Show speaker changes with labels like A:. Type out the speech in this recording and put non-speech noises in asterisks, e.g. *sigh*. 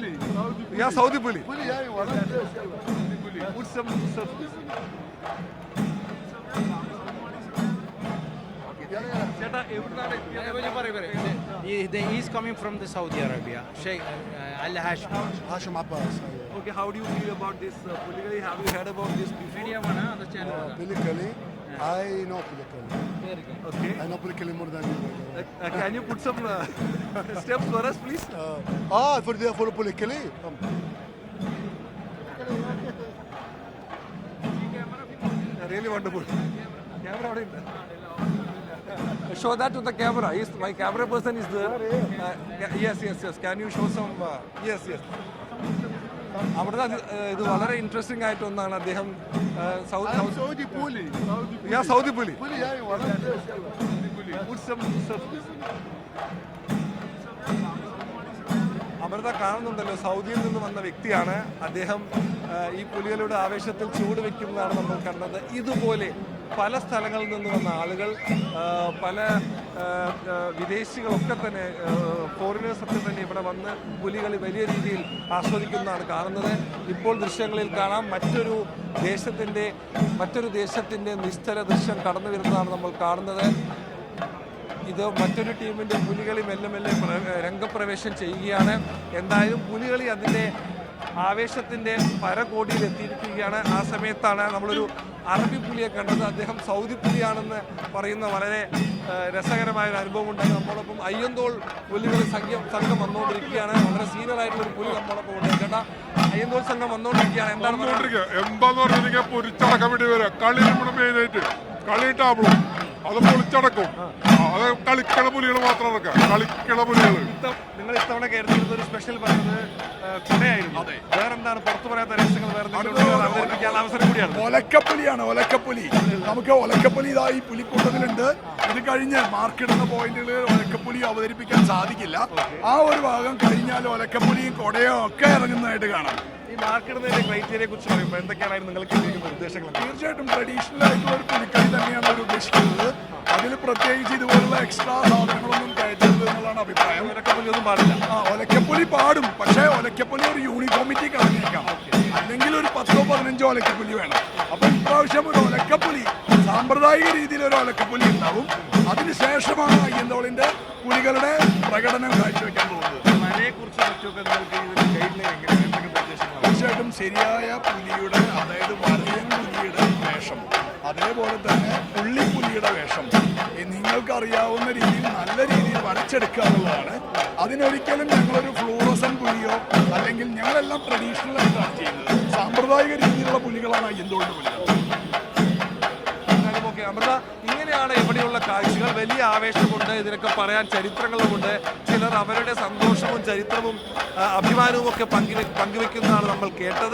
A: To
B: Put some stuff. ചേട്ടാ എവിടുന്നാണ് എത്തിയത്
C: He, they, he's coming from the Saudi Arabia, Sheikh uh, Al Hashmi.
A: Hashim Abbas.
B: Okay, how do you feel about this uh, politically? Have you heard about this before? One, huh? Channel. Uh, one.
A: politically, I know politically. Very good.
B: Okay.
A: I know politically more than you.
B: Uh, uh, can you put some uh, *laughs* steps for us, please?
A: Uh, ah, for the for politically. Um,
B: really wonderful. Camera, camera. Show that to the camera. He's, my camera person is there. Uh, yes, yes, yes. Can you show some? Uh, yes, yes. അവിടുത്തെ uh, ഇത് വളരെ interesting ആയിട്ട് ഒന്നാണ് അദ്ദേഹം uh, Saudi പുലി Put some stuff. Amrita കാണുന്നുണ്ടല്ലോ സൗദിയിൽ നിന്ന് വന്ന വ്യക്തിയാണ് അദ്ദേഹം ഈ പുലികളുടെ ആവേശത്തിൽ ചൂട് വെക്കുന്നതാണ് നമ്മൾ കണ്ടത് ഇതുപോലെ പല സ്ഥലങ്ങളിൽ നിന്ന് വന്ന ആളുകൾ പല വിദേശികളൊക്കെ തന്നെ ഫോറിനേഴ്സൊക്കെ തന്നെ ഇവിടെ വന്ന് പുലികളി വലിയ രീതിയിൽ ആസ്വദിക്കുന്നതാണ് കാണുന്നത്. ഇപ്പോൾ ദൃശ്യങ്ങളിൽ കാണാം. മറ്റൊരു ദേശത്തിന്റെ മറ്റൊരു ദേശത്തിന്റെ നിശ്ചല ദൃശ്യം കടന്നു വരുന്നതാണ് നമ്മൾ കാണുന്നത്. ഇത് മറ്റൊരു ടീമിന്റെ പുലികളി മെല്ലെ മെല്ലെ രംഗപ്രവേശം ചെയ്യുകയാണ്. എന്തായാലും പുലികളി അതിന്റെ ആവേശത്തിന്റെ പരകോടിയിൽ എത്തിയിരിക്കുകയാണ് ആ സമയത്താണ് നമ്മളൊരു അറബി പുലിയെ കണ്ടത്. അദ്ദേഹം സൗദി പുലിയാണെന്ന് പറയുന്ന വളരെ രസകരമായ ഒരു അനുഭവം ഉണ്ടായി. നമ്മളോടൊപ്പം അയ്യന്തോൾ പുലികൾ സംഘം സംഘം വന്നുകൊണ്ടിരിക്കുകയാണ്. വളരെ സീനിയർ ആയിട്ടുള്ള ഒരു പുലി നമ്മളോടൊപ്പം ഉണ്ട്. അയ്യന്തോൾ സംഘം വന്നുകൊണ്ടിരിക്കുകയാണ്. എന്താണ്
D: എന്താന്ന് പറഞ്ഞിട്ടുണ്ടെങ്കിൽ പൊരിച്ചടക്കം വേണ്ടി വരാം കളി നമ്മുടെ മെയിനായിട്ട് കളി ടാബ്ലോ അത് പൊളിച്ചടക്കും അത് കളിക്കണ പുലികൾ മാത്രം ഇറക്കാം കളിക്കണ പുലികൾ.
B: നിങ്ങൾ ഇത്തവണ കേരളത്തിൽ ഒരു സ്പെഷ്യൽ പറയുന്നത് ആ, കുടയായിരുന്നു. വേറെന്താണ്? പുറത്തു പറയാത്ത രഹസ്യങ്ങൾ വേറെ എന്തെങ്കിലും ഉണ്ടെങ്കിൽ അത് അവതരിപ്പിക്കാൻ അവസരം കൂടിയാണ്.
E: ഒലക്കപ്പുലിയാണ് ഒലക്കപ്പുലി. നമുക്ക് ഒലക്കപ്പുലി ഇതാ ഈ പുലിക്കൂട്ടത്തിലുണ്ട്. ഇത് കഴിഞ്ഞ് മാർക്കിടുന്ന പോയിന്റുകൾ ഒലക്കപ്പുലി അവതരിപ്പിക്കാൻ സാധിക്കില്ല. ആ ഒരു ഭാഗം കഴിഞ്ഞാൽ ഒലക്കപ്പുലിയും കൊടയോ ഒക്കെ ഇറങ്ങുന്നതായിട്ട് കാണാം.
B: ഈ മാർക്കിടുന്നതിന്റെ ക്രൈറ്റീരിയയെ കുറിച്ച് പറയുമ്പോൾ എന്തൊക്കെയാണ് നിങ്ങൾക്ക് നിർദ്ദേശങ്ങൾ
E: തീർച്ചയായിട്ടും ട്രഡീഷണൽ ആയിട്ടുള്ള ഒരു പുലിക്കളി എക്സ്ട്രാ സാധനങ്ങളൊന്നും കയറ്റരുത് എന്നുള്ളതാണ് അഭിപ്രായം.
B: ഒന്നും പാടില്ല.
E: ആ ഒലക്കപ്പുലി പാടും. പക്ഷേ ഒലക്കപ്പുലി ഒരു യൂണിഫോമിറ്റി കാണിക്കാം അല്ലെങ്കിൽ ഒരു പത്തോ പതിനഞ്ചോ ഒലക്കപ്പുലി വേണം. അപ്പൊ ഇപ്രാവശ്യം ഒരു ഒലക്കപ്പുലി സാമ്പ്രദായിക രീതിയിൽ ഒരു ഒലക്കപ്പുലി ഉണ്ടാവും. അതിനുശേഷമാണ് അയ്യന്തോളിന്റെ പുലികളുടെ പ്രകടനം കാഴ്ചവെക്കാൻ പോകുന്നത്.
B: മഴയെ
E: ശരിയായ പുലിയുടെ അതായത് വരയൻ പുലിയുടെ വേഷം. അതേപോലെ തന്നെ പുള്ളിപ്പുലിയുടെ വേഷം. നിങ്ങൾക്കറിയാവുന്ന രീതിയിൽ നല്ല രീതിയിൽ വരച്ചെടുക്കുക എന്നുള്ളതാണ്. അതിനൊരിക്കലും ഞങ്ങളൊരു ഫ്ലൂറസൻ പുലിയോ അല്ലെങ്കിൽ ഞങ്ങളെല്ലാം ട്രഡീഷണൽ ആയിട്ടാണ് ചെയ്യുന്നത്. സാമ്പ്രദായിക രീതിയിലുള്ള പുലികളാണ് എന്തുകൊണ്ട് പുലികൾ.
B: ഇങ്ങനെയാണ് ഇവിടെയുള്ള കാഴ്ചകൾ വലിയ ആവേശമുണ്ട്. ഇതിനൊക്കെ പറയാൻ ചരിത്രങ്ങളുമുണ്ട്. ചിലർ അവരുടെ സന്തോഷവും ചരിത്രവും അഭിമാനവും ഒക്കെ പങ്കുവെ പങ്കുവെക്കുന്നതാണ് നമ്മൾ കേട്ടത്.